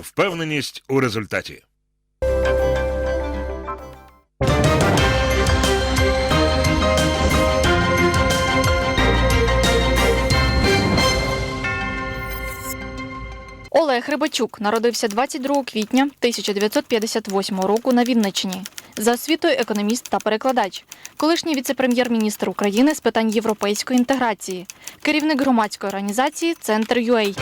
Впевненість у результаті. Олег Рибачук народився 22 квітня 1958 року на Вінниччині. За освітою економіст та перекладач, колишній віце-прем'єр-міністр України з питань європейської інтеграції, керівник громадської організації Центр ЮЕЙ.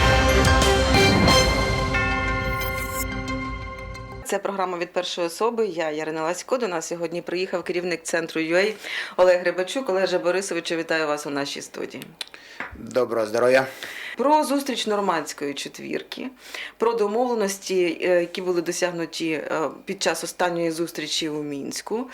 Це програма від першої особи. Я Ярина Ласько. До нас сьогодні приїхав керівник центру UA Олег Грибачук. Олеже Борисовичу, вітаю вас у нашій студії. Доброго здоров'я. Про зустріч нормандської четвірки, про домовленості, е, які були досягнуті е, під час останньої зустрічі у Мінську.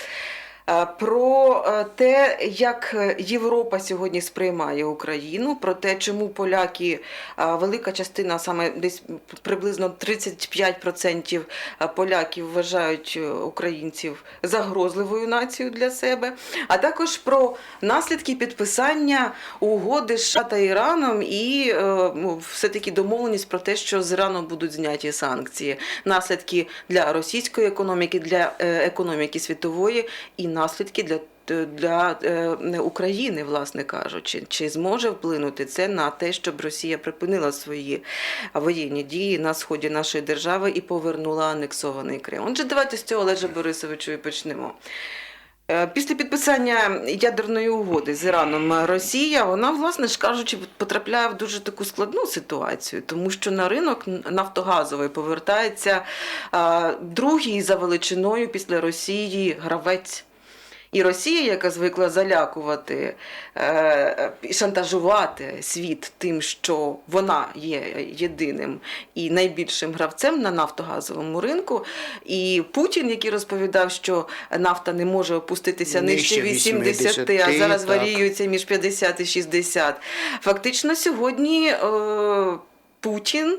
Е, Про е, те, як Європа сьогодні сприймає Україну, про те, чому поляки, е, велика частина, саме десь приблизно 35% поляків вважають українців загрозливою нацією для себе, а також про наслідки підписання угоди США та Іраном і ну, все-таки домовленість про те, що з Іраном будуть зняті санкції, наслідки для російської економіки, для економіки світової і наслідки для. Для е, України, власне кажучи, чи зможе вплинути це на те, щоб Росія припинила свої воєнні дії на сході нашої держави і повернула анексований Крим? Отже, давайте з цього Олеже Борисовичу і почнемо. Е, Після підписання ядерної угоди з Іраном Росія, вона, власне ж кажучи, потрапляє в дуже таку складну ситуацію, тому що на ринок нафтогазовий повертається а, другий за величиною після Росії гравець. І Росія, яка звикла залякувати е, і шантажувати світ тим, що вона є єдиним і найбільшим гравцем на нафтогазовому ринку. І Путін, який розповідав, що нафта не може опуститися нижче Нижче 80, а зараз так. варіюється між 50 і 60. Фактично сьогодні е, Путін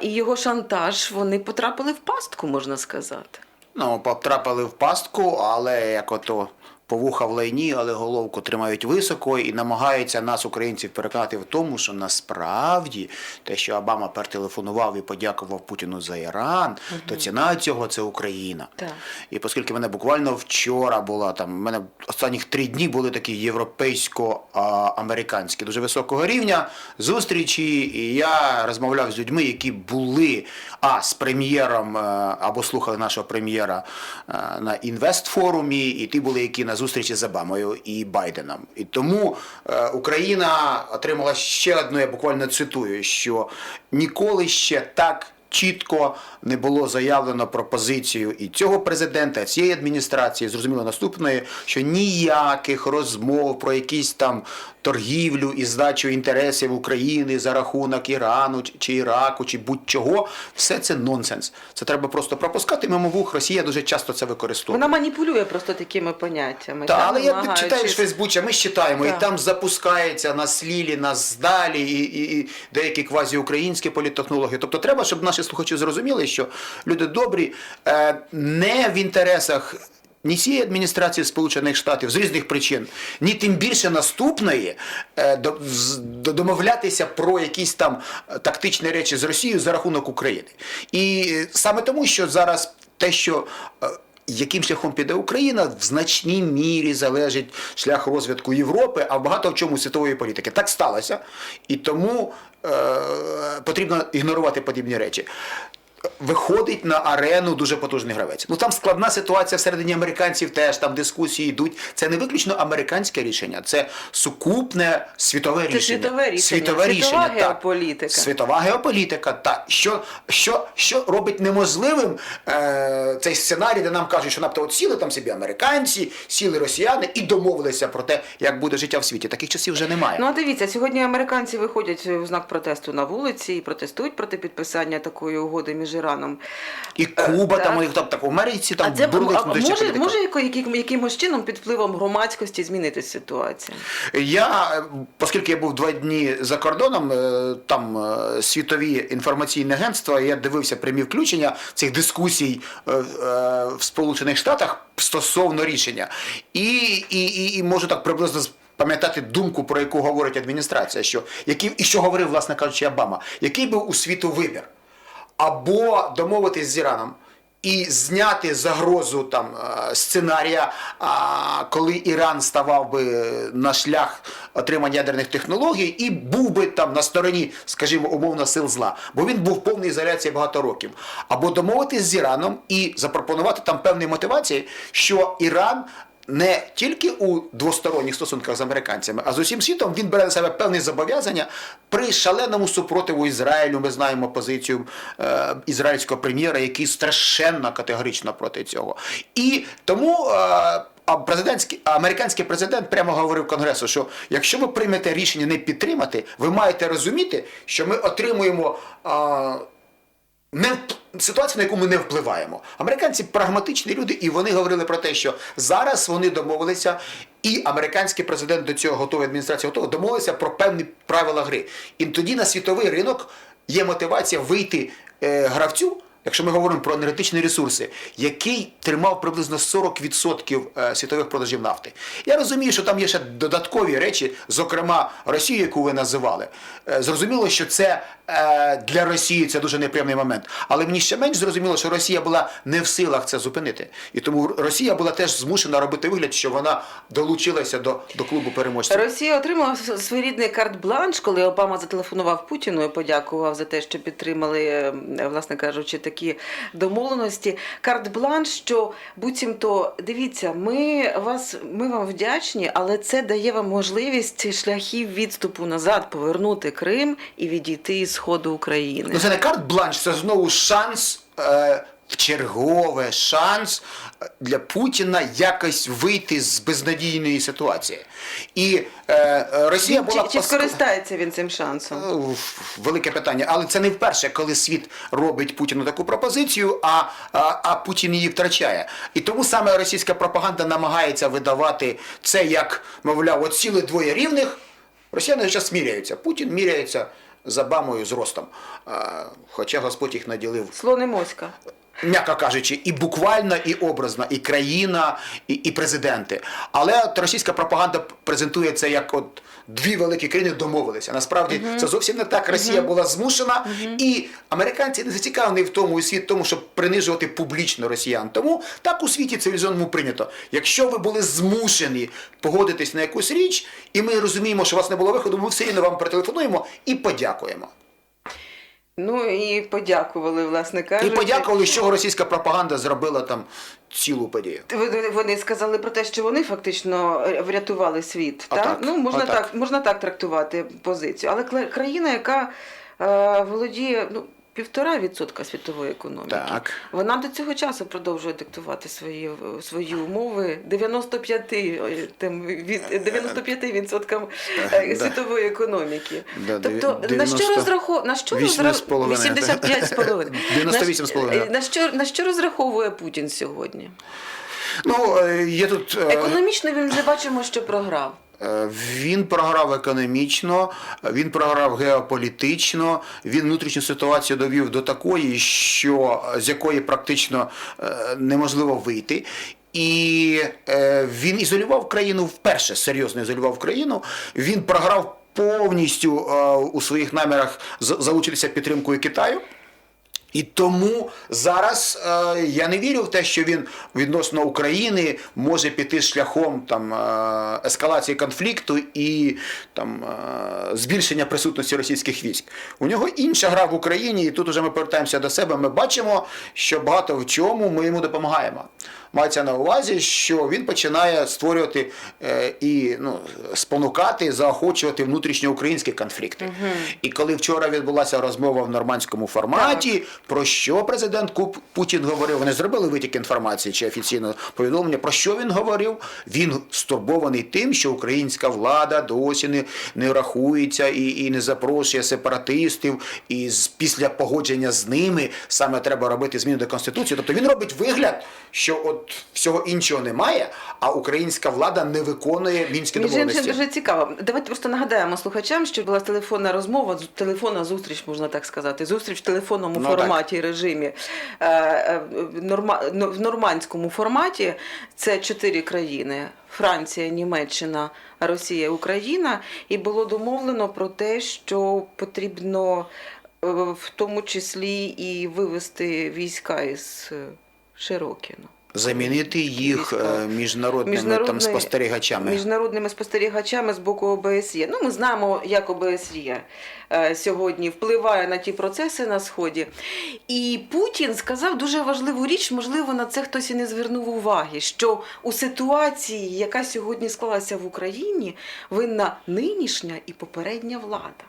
і його шантаж вони потрапили в пастку, можна сказати. Ну, потрапили в пастку, але як ото повуха в лайні, але головку тримають високо і намагаються нас, українців, переконати в тому, що насправді те, що Обама перетелефонував і подякував Путіну за Іран, то ціна цього це Україна. Так. І оскільки мене буквально вчора була там, в мене останніх три дні були такі європейсько-американські, дуже високого рівня зустрічі, і я розмовляв з людьми, які були а з прем'єром е, або слухали нашого прем'єра е, на інвестфорумі, і ті були, які на зустрічі з Обамою і Байденом. І тому е, Україна отримала ще одну, я буквально цитую, що ніколи ще так чітко не було заявлено про позицію і цього президента, і цієї адміністрації, зрозуміло наступної, що ніяких розмов про якісь там торгівлю і здачу інтересів України за рахунок Ірану чи- чи Іраку, чи будь-чого, все це нонсенс. Це треба просто пропускати мимо вух. Росія дуже часто це використовує. Вона маніпулює просто такими поняттями. Та, та, але я читаєш в Фейсбуці, ми читаємо, Так. і там запускається на слілі, на здалі, і, і, і деякі квазіукраїнські політтехнології. Тобто треба, щоб наші слухачі зрозуміли, що люди добрі е, не в інтересах. Ні цієї адміністрації Сполучених Штатів з різних причин, ні тим більше наступної е, домовлятися про якісь там е, тактичні речі з Росією за рахунок України. І саме тому, що зараз те, що яким шляхом піде Україна, в значній мірі залежить шлях розвитку Європи, а багато в чому світової політики. Так сталося. І тому е, потрібно ігнорувати подібні речі. Виходить на арену дуже потужний гравець. Ну там складна ситуація всередині американців, теж там дискусії йдуть. Це не виключно американське рішення, це сукупне світове Це рішення. світове рішення, Світове світова рішення, так. геополітика. Світова геополітика. Так. Що, що, що робить неможливим е, цей сценарій, де нам кажуть, що напто от сіли там собі американці, сіли росіяни і домовилися про те, як буде життя в світі. Таких часів вже немає. Ну а дивіться, сьогодні американці виходять у знак протесту на вулиці і протестують проти підписання такої угоди між Іраном. і Куба так. там, і там так в Америці там а це бурлить а може, може яким- якимось чином під впливом громадськості змінитися ситуація? Я, е, оскільки я був два дні за кордоном, е, там е, світові інформаційні агентства, я дивився прямі включення цих дискусій е, е, в Сполучених Штатах стосовно рішення. І, і, і, і можу так приблизно пам'ятати думку, про яку говорить адміністрація, що який, і що говорив, власне кажучи, Обама, який був у світу вибір. Або домовитись з Іраном. І зняти загрозу там е, сценарія, коли Іран ставав би на шлях отримання ядерних технологій і був би там на стороні, скажімо, умовно сил зла, бо він був в повній ізоляції багато років. Або домовитись з Іраном і запропонувати там певні мотивації, що Іран не тільки у двосторонніх стосунках з американцями, а з усім світом він бере на себе певні зобов'язання при шаленому супротиву Ізраїлю. Ми знаємо позицію е, ізраїльського прем'єра, який страшенно категорично проти цього. І тому. Е, а президентський американський президент прямо говорив Конгресу, що якщо ви приймете рішення не підтримати, ви маєте розуміти, що ми отримуємо а, не ситуацію, на яку ми не впливаємо. Американці прагматичні люди, і вони говорили про те, що зараз вони домовилися, і американський президент до цього готовий, адміністрація готова, домовилися про певні правила гри. І тоді на світовий ринок є мотивація вийти е, гравцю. Якщо ми говоримо про енергетичні ресурси, який тримав приблизно 40% е, світових продажів нафти. Я розумію, що там є ще додаткові речі, зокрема Росію, яку ви називали. Е, Зрозуміло, що це е, для Росії це дуже неприємний момент. Але мені ще менш зрозуміло, що Росія була не в силах це зупинити. І тому Росія була теж змушена робити вигляд, що вона долучилася до, до клубу переможців. Росія отримала своєрідний карт-бланш, коли Обама зателефонував Путіну і подякував за те, що підтримали, власне кажучи, такі домовленості. Карт-бланш, що буцімто дивіться, ми вас ми вам вдячні, але це дає вам можливість шляхів відступу назад, повернути Крим і відійти із сходу України. Ну це не карт-бланш, це знову шанс. Е, чергове шанс е, для Путіна якось вийти з безнадійної ситуації. І е, е, Росія була Чи, чи скористається він цим шансом? Ну, Велике питання, але це не вперше, коли світ робить Путіну таку пропозицію, а, а, а Путін її втрачає. І тому саме російська пропаганда намагається видавати це як, мовляв, от сіли двоє рівних. Росіяни зараз міряються. Путін міряється з Обамою з ростом. Хоча Господь їх наділив Слон і моська. М'яко кажучи, і буквально, і образно, і країна, і, і президенти. Але от російська пропаганда презентує це як от дві великі країни домовилися. Насправді це зовсім не так. Росія була змушена, і американці не зацікавлені в тому у світ, тому щоб принижувати публічно росіян. Тому так у світі цивілізованому прийнято. Якщо ви були змушені погодитись на якусь річ, і ми розуміємо, що у вас не було виходу, ми все рівно вам перетелефонуємо і подякуємо. Ну і подякували, власне І подякували, що російська пропаганда зробила там цілу подію. Вони- сказали про те, що вони фактично е, врятували світ. А так? так, Ну, можна, а так. так, можна так трактувати позицію. Але країна, яка е, володіє ну, півтора відсотка світової економіки, Так. вона до цього часу продовжує диктувати свої, свої умови 95, ой, там, від, 95 відсоткам е, світової економіки. Да, тобто, на що 90 розраховує? На що вісім з половиною. 85 з половиною. 98 з половиною. На що, на що розраховує Путін сьогодні? Ну, е, є тут. е, Економічно він вже бачимо, що програв. Е, Він програв економічно, він програв геополітично, він внутрішню ситуацію довів до такої, що з якої практично е, неможливо вийти. І е, він ізолював країну вперше, серйозно ізолював країну. Він програв повністю у своїх намірах залучитися підтримкою Китаю. І тому зараз е, я не вірю в те, що він відносно України може піти шляхом там е, ескалації конфлікту і там е, збільшення присутності російських військ. У нього інша гра в Україні, і тут уже ми повертаємося до себе. Ми бачимо, що багато в чому ми йому допомагаємо. Мається на увазі, що він починає створювати е, і ну, спонукати, заохочувати внутрішньоукраїнські конфлікти. І коли вчора відбулася розмова в нормандському форматі, про що президент Куп Путін говорив, вони зробили витік інформації чи офіційне повідомлення. Про що він говорив? Він стурбований тим, що українська влада досі не, не рахується і, і не запрошує сепаратистів, і з, після погодження з ними саме треба робити зміни до конституції. Тобто він робить вигляд, що от всього іншого немає, а українська влада не виконує мінські Між іншим дуже цікаво. Давайте просто нагадаємо слухачам, що була телефонна розмова, телефонна зустріч, можна так сказати. Зустріч в телефонному Ну, форматі режимі. Е, е, в ну, в нормандському форматі це чотири країни: Франція, Німеччина, Росія, Україна. І було домовлено про те, що потрібно. е, в тому числі і вивести війська із Широкіно. Замінити їх е, міжнародними там спостерігачами. міжнародними спостерігачами з боку ОБСЄ. Ну, ми знаємо, як ОБСЄ е, сьогодні впливає на ті процеси на сході. І Путін сказав дуже важливу річ, можливо, на це хтось і не звернув уваги, що у ситуації, яка сьогодні склалася в Україні, винна нинішня і попередня влада.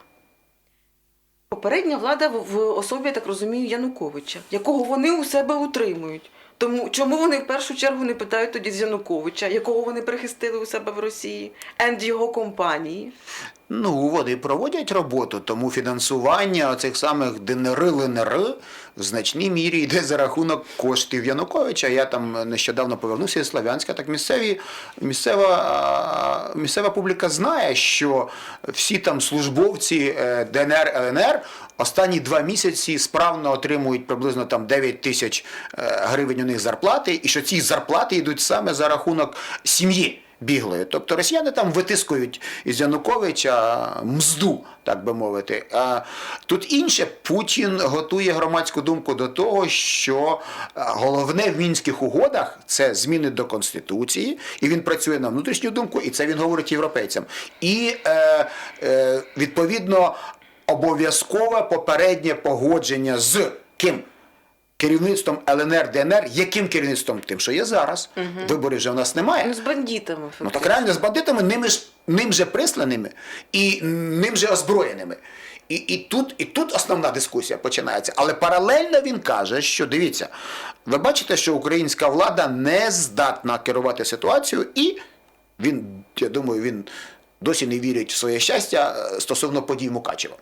Попередня влада в особі, я так розумію, Януковича, якого вони у себе утримують. Тому чому вони в першу чергу не питають тоді з Януковича, якого вони прихистили у себе в Росії, енд його компанії? Ну, вони проводять роботу, тому фінансування цих самих ДНР, ЛНР в значній мірі йде за рахунок коштів Януковича. Я там нещодавно повернувся із Слов'янська, так місцеві, місцева, місцева публіка знає, що всі там службовці е, ДНР, ЛНР останні два місяці справно отримують приблизно там 9 тисяч е, гривень у них зарплати, і що ці зарплати йдуть саме за рахунок сім'ї біглої. Тобто росіяни там витискують із Януковича мзду, так би мовити. А тут інше, Путін готує громадську думку до того, що е, головне в мінських угодах це зміни до Конституції, і він працює на внутрішню думку, і це він говорить європейцям. І е, е, відповідно обов'язкове попереднє погодження з ким? Керівництвом ЛНР, ДНР, яким керівництвом? Тим, що є зараз. Виборів вже в нас немає. Ну, з бандитами. Ну так реально з бандитами, ними ж ним же присланими і ним же озброєними. І, і, тут, і тут основна дискусія починається. Але паралельно він каже, що дивіться, ви бачите, що українська влада не здатна керувати ситуацією, і він, я думаю, він досі не вірять в своє щастя е, стосовно подій Мукачева.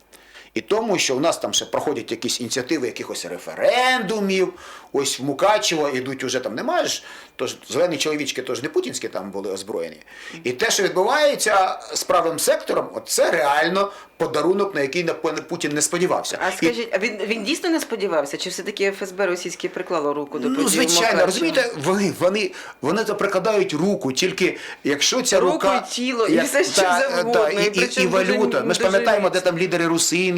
І тому, що у нас там ще проходять якісь ініціативи якихось референдумів, ось в Мукачево йдуть уже там немає ж, тож зелені чоловічки теж не путінські там були озброєні. І те, що відбувається з правим сектором, от це реально подарунок, на який Путін не сподівався. А скажіть, а він, він дійсно не сподівався? Чи все-таки ФСБ російське приклало руку до Ну, звичайно, розумієте, вони, вони, вони то прикладають руку, тільки якщо ця Руку рука. і тіло, і все, що завгодно, і, і і, і, валюта. Ми ж пам'ятаємо, де там лідери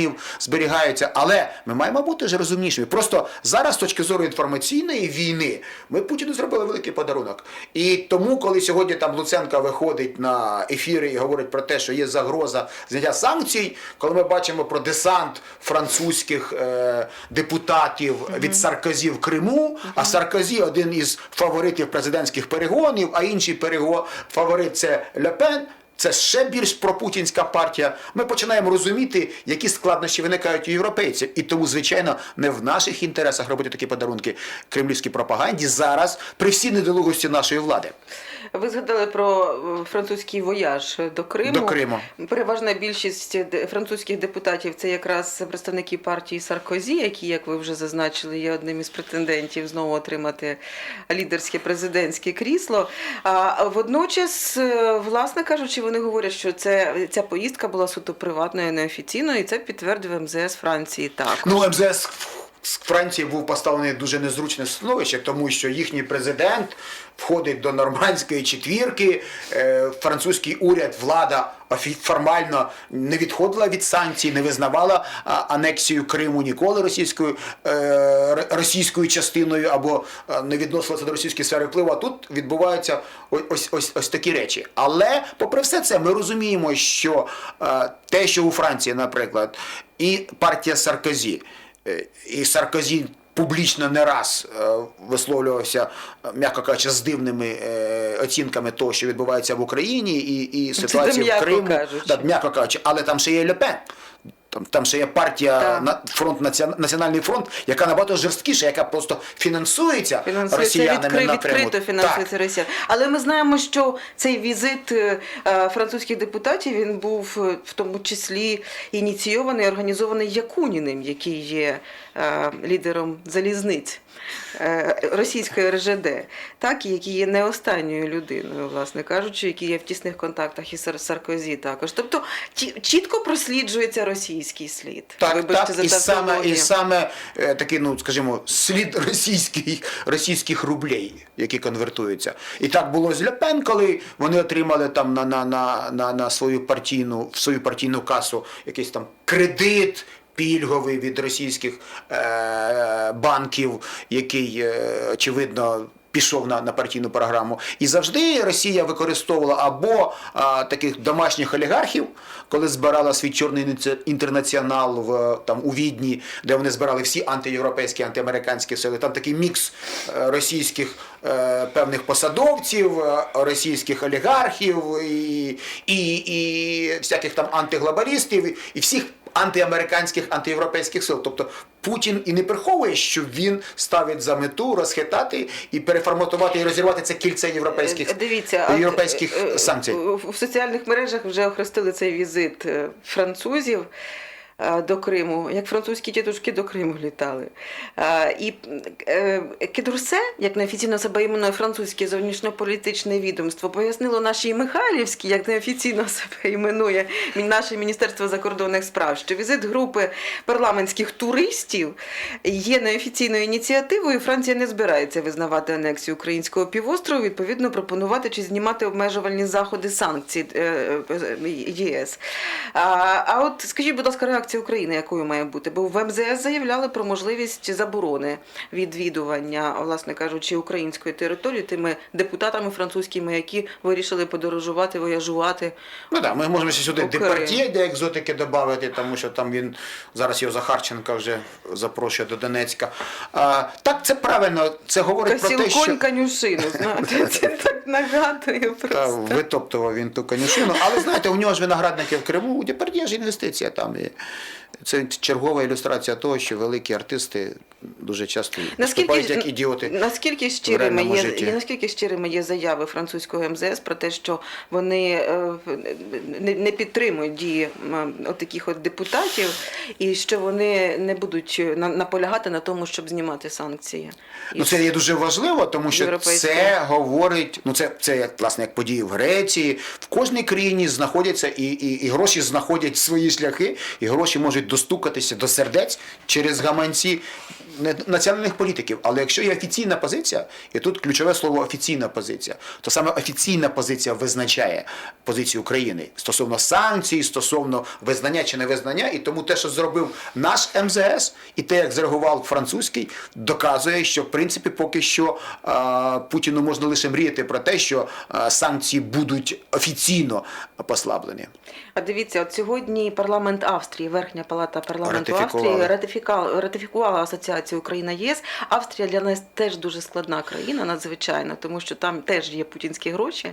русинів зберігаються. Але ми маємо бути ж розумнішими. Просто зараз, з точки зору інформаційної війни, ми Путіну зробили великий подарунок. І тому, коли сьогодні там Луценко виходить на ефіри і говорить про те, що є загроза зняття санкцій, коли ми бачимо про десант французьких е, депутатів від Саркозі в Криму, а Саркозі один із фаворитів президентських перегонів, а інший перего... фаворит це Лепен. Це ще більш пропутінська партія. Ми починаємо розуміти, які складнощі виникають у європейців. І тому, звичайно, не в наших інтересах робити такі подарунки кремлівській пропаганді зараз при всій недолугості нашої влади. Ви згадали про е, французький вояж до Криму. До Криму. Переважна більшість французьких депутатів це якраз представники партії Саркозі, які, як ви вже зазначили, є одним із претендентів знову отримати лідерське президентське крісло. А водночас, е, власне кажучи, вони говорять, що це ця поїздка була суто приватною, неофіційною, і це підтвердив МЗС Франції також. Ну, МЗС з Франції був поставлений дуже незручне становище, тому що їхній президент входить до нормандської четвірки. Е, французький уряд, влада формально не відходила від санкцій, не визнавала анексію Криму ніколи російською, е, російською частиною або е, не відносилася до російської сфери впливу. А тут відбуваються ось, ось, ось, такі речі. Але, попри все це, ми розуміємо, що те, що у Франції, наприклад, і партія Саркозі. Е, І Саркозі публічно не раз е, висловлювався, е, м'яко кажучи, з дивними оцінками того, що відбувається в Україні, і, і ситуації в Криму. кажучи. Так, м'яко кажучи, але там ще є Лепен. Там, там ще є партія да. на фронт Національний фронт, яка набагато жорсткіша, яка просто фінансується, Фінансується росіянами відкри, напряму. відкрито фінансується Росія. Але ми знаємо, що цей візит е, е, французьких депутатів він був е, в тому числі ініційований, організований Якуніним, який є лідером залізниць е, російської РЖД, так і який є не останньою людиною, власне кажучи, який є в тісних контактах із Сар- Саркозі також. Тобто чітко просліджується російський слід. Так, Вибачте так, за і саме, і саме е, такий, ну скажімо, слід російських, російських рублей, які конвертуються. І так було з Ляпен, коли вони отримали там на, на, на, на, на свою партійну, в свою партійну касу якийсь там кредит. Пільговий від російських е, банків, який, е, очевидно, пішов на, на партійну програму. І завжди Росія використовувала або а, таких домашніх олігархів, коли збирала свій чорний інтернаціонал в, там, у Відні, де вони збирали всі антиєвропейські, антиамериканські сили. Там такий мікс е, російських е, певних посадовців, е, російських олігархів і, і, і всяких там антиглобалістів, і всіх антиамериканських, антиєвропейських сил. Тобто Путін і не приховує, що він ставить за мету розхитати і переформатувати і розірвати це кільце європейських, Е, Дивіться, європейських е, е, санкцій. В соціальних мережах вже охрестили цей візит французів. Е, До Криму, як французькі тітушки до Криму літали. Е, І е, Кедрусе, як неофіційно себе іменує французьке зовнішньополітичне відомство, пояснило нашій Михайлівській, як неофіційно себе іменує наше Міністерство закордонних справ, що візит групи парламентських туристів є неофіційною ініціативою. Франція не збирається визнавати анексію українського півострову, відповідно пропонувати чи знімати обмежувальні заходи санкцій ЄС. А, от скажіть, будь ласка, України якою має бути? Бо в МЗС заявляли про можливість заборони відвідування, власне кажучи, української території тими депутатами французькими, які вирішили подорожувати, вояжувати. Ну так, ми можемо ще сюди департіє для екзотики додати, тому що там він зараз його Захарченка вже запрошує до Донецька. А, так, це правильно. Це говорить про те, Касілконь що конюшину, знаєте, це так нагадує просто. витоптував він ту конюшину. Але знаєте, у нього ж виноградники в Криму, у Депардє ж інвестиція там. І це чергова ілюстрація того, що великі артисти дуже часто виступають як ідіоти. Наскільки щирими є, житті. наскільки щирими є заяви французького МЗС про те, що вони е, не, підтримують дії м, отаких от депутатів, і що вони не будуть на- наполягати на тому, щоб знімати санкції. Ну, це є дуже важливо, тому що Європейське. це говорить, ну це, це як власне як події в Греції. В кожній країні знаходяться і, і, і гроші знаходять свої шляхи, і гроші можуть достукатися до сердець через гаманці не- національних політиків. Але якщо є офіційна позиція, і тут ключове слово офіційна позиція, то саме офіційна позиція визначає позицію України стосовно санкцій, стосовно визнання чи невизнання. І тому те, що зробив наш МЗС, і те, як зреагував французький, доказує, що в принципі поки що а, Путіну можна лише мріяти про те, що а, санкції будуть офіційно послаблені. А дивіться, от сьогодні парламент Австрії, Верхня палата парламенту. Австрії ратифікувала, ратифікувала асоціацію Україна ЄС. Австрія для нас теж дуже складна країна, надзвичайно, тому що там теж є путінські гроші,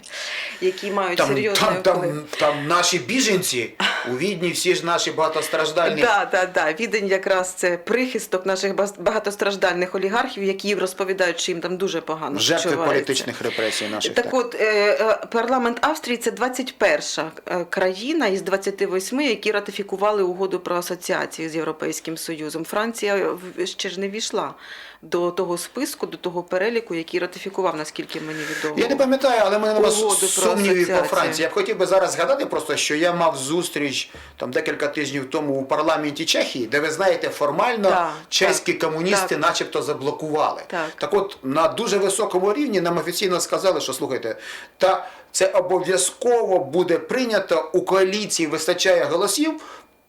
які мають Там, серйозний там, вплив. там, там наші біженці у Відні, всі ж наші багатостраждальні. Так, так, так. Відень якраз це прихисток наших багатостраждальних олігархів, які розповідають, що їм там дуже погано Жертви політичних репресій наших. Так от, е, е, парламент Австрії це 21 е, країна із 28, які ратифікували угоду про асоціацію з Європейським Союзом. Франція ще ж не війшла до того списку, до того переліку, який ратифікував, наскільки мені відомо. Я не пам'ятаю, але мене нема сумнівів по. Франції. Я б хотів би зараз згадати просто, що я мав зустріч там декілька тижнів тому у парламенті Чехії, де ви знаєте, формально Так, чеські так, комуністи, так. начебто, заблокували. Так. от на дуже високому рівні нам офіційно сказали, що слухайте, та це обов'язково буде прийнято у коаліції вистачає голосів.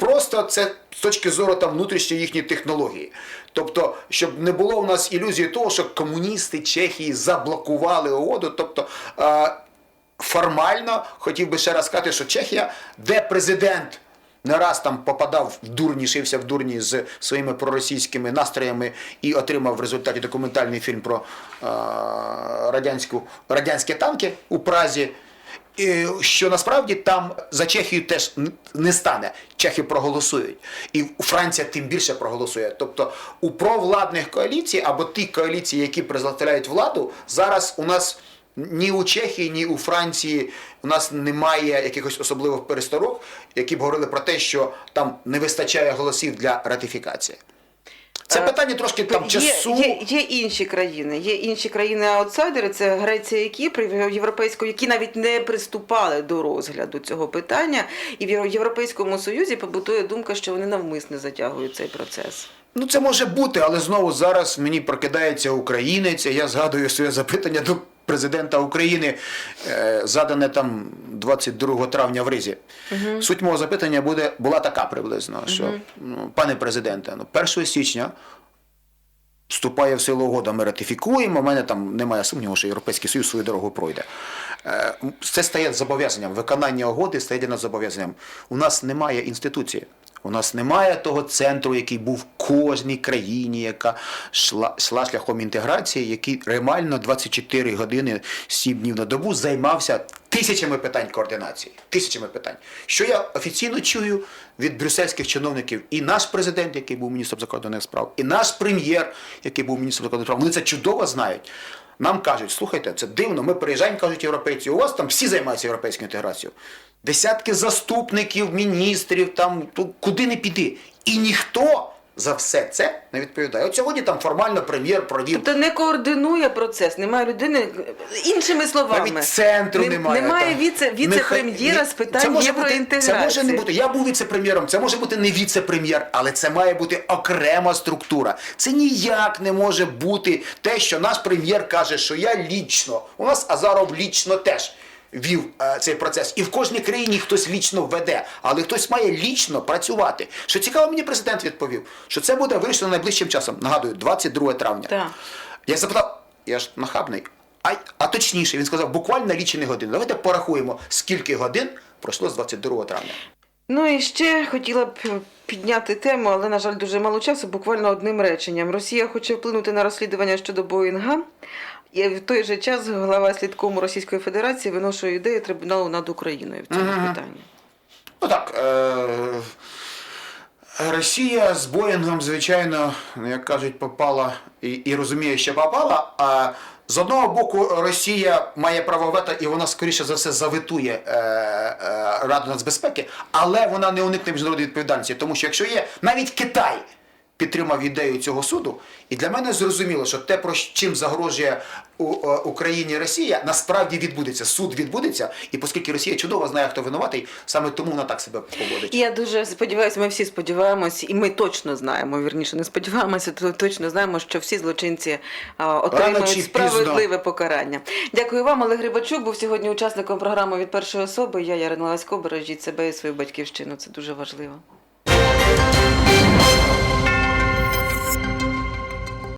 Просто це з точки зору там внутрішньої їхньої технології. Тобто, щоб не було у нас ілюзії того, що комуністи Чехії заблокували угоду. Тобто е, формально хотів би ще раз сказати, що Чехія, де президент не раз там попадав в дурні, шився в дурні з своїми проросійськими настроями і отримав в результаті документальний фільм про е, радянську, радянські танки у Празі. Що насправді там за Чехію теж не стане. Чехи проголосують. І Франція тим більше проголосує. Тобто у провладних коаліцій або ті коаліції, які представляють владу, зараз у нас ні у Чехії, ні у Франції у нас немає якихось особливих пересторог, які б говорили про те, що там не вистачає голосів для ратифікації. Це Е, питання трошки там часу. Є, є, є інші країни, є інші країни-аутсайдери, це Греція і Кіпр в які навіть не приступали до розгляду цього питання. І в Європейському Союзі побутує думка, що вони навмисне затягують цей процес. Ну, це може бути, але знову зараз мені прокидається українець, і я згадую своє запитання до президента України, е, задане там 22 травня в Ризі. Суть мого запитання буде, була така приблизно, що, ну, пане президенте, ну, 1 січня вступає в силу угода, ми ратифікуємо. У мене там немає сумніву, що Європейський Союз свою дорогу пройде. Е, Це стає зобов'язанням. Виконання угоди стає для нас зобов'язанням. У нас немає інституції. У нас немає того центру, який був в кожній країні, яка йшла, йшла шляхом інтеграції, який реально 24 години 7 днів на добу займався тисячами питань координації. Тисячами питань. Що я офіційно чую від брюссельських чиновників, і наш президент, який був міністром закордонних справ, і наш прем'єр, який був міністром закордонних справ, вони це чудово знають. Нам кажуть, слухайте, це дивно, ми приїжджаємо, кажуть європейці, у вас там всі займаються європейською інтеграцією. Десятки заступників, міністрів, там куди не піди. І ніхто за все це не відповідає. От сьогодні там формально прем'єр провів Тобто не координує процес, немає людини, іншими словами. навіть центру немає. Немає віце, віце-прем'єра Нехай- з питань євроінтеграції. Це може не бути. Я був віце-прем'єром, це може бути не віце-прем'єр, але це має бути окрема структура. Це ніяк не може бути те, що наш прем'єр каже, що я лічно. У нас Азаров лічно теж. Вів е, цей процес, і в кожній країні хтось лічно веде, але хтось має лічно працювати. Що цікаво, мені президент відповів, що це буде вирішено найближчим часом. Нагадую, 22 травня. Так. Я запитав, я ж нахабний, а, а точніше, він сказав, буквально лічені години. Давайте порахуємо, скільки годин пройшло з 22 травня. Ну і ще хотіла б підняти тему, але, на жаль, дуже мало часу, буквально одним реченням. Росія хоче вплинути на розслідування щодо Боїнга. І в той же час глава слідкому Російської Федерації виношує ідею трибуналу над Україною в цьому Мгм. питанні. Ну так. Е- Росія з Боїнгом, звичайно, ну, як кажуть, попала і, і розуміє, що попала. А з одного боку, Росія має право вето, і вона, скоріше за все, завитує е, е, Раду нацбезпеки, але вона не уникне міжнародної відповідальності, тому що якщо є навіть Китай. Підтримав ідею цього суду, і для мене зрозуміло, що те, про чим загрожує е, Україні Росія, насправді відбудеться. Суд відбудеться, і оскільки Росія чудово знає, хто винуватий, саме тому вона так себе поводить. Я дуже сподіваюся, ми всі сподіваємось, і ми точно знаємо, вірніше, не сподіваємося, то точно знаємо, що всі злочинці отримають чи справедливе покарання. Дякую вам, Олег Рибачук був сьогодні учасником програми від першої особи. Я Ярина Ласько, бережіть себе і свою батьківщину. Це дуже важливо.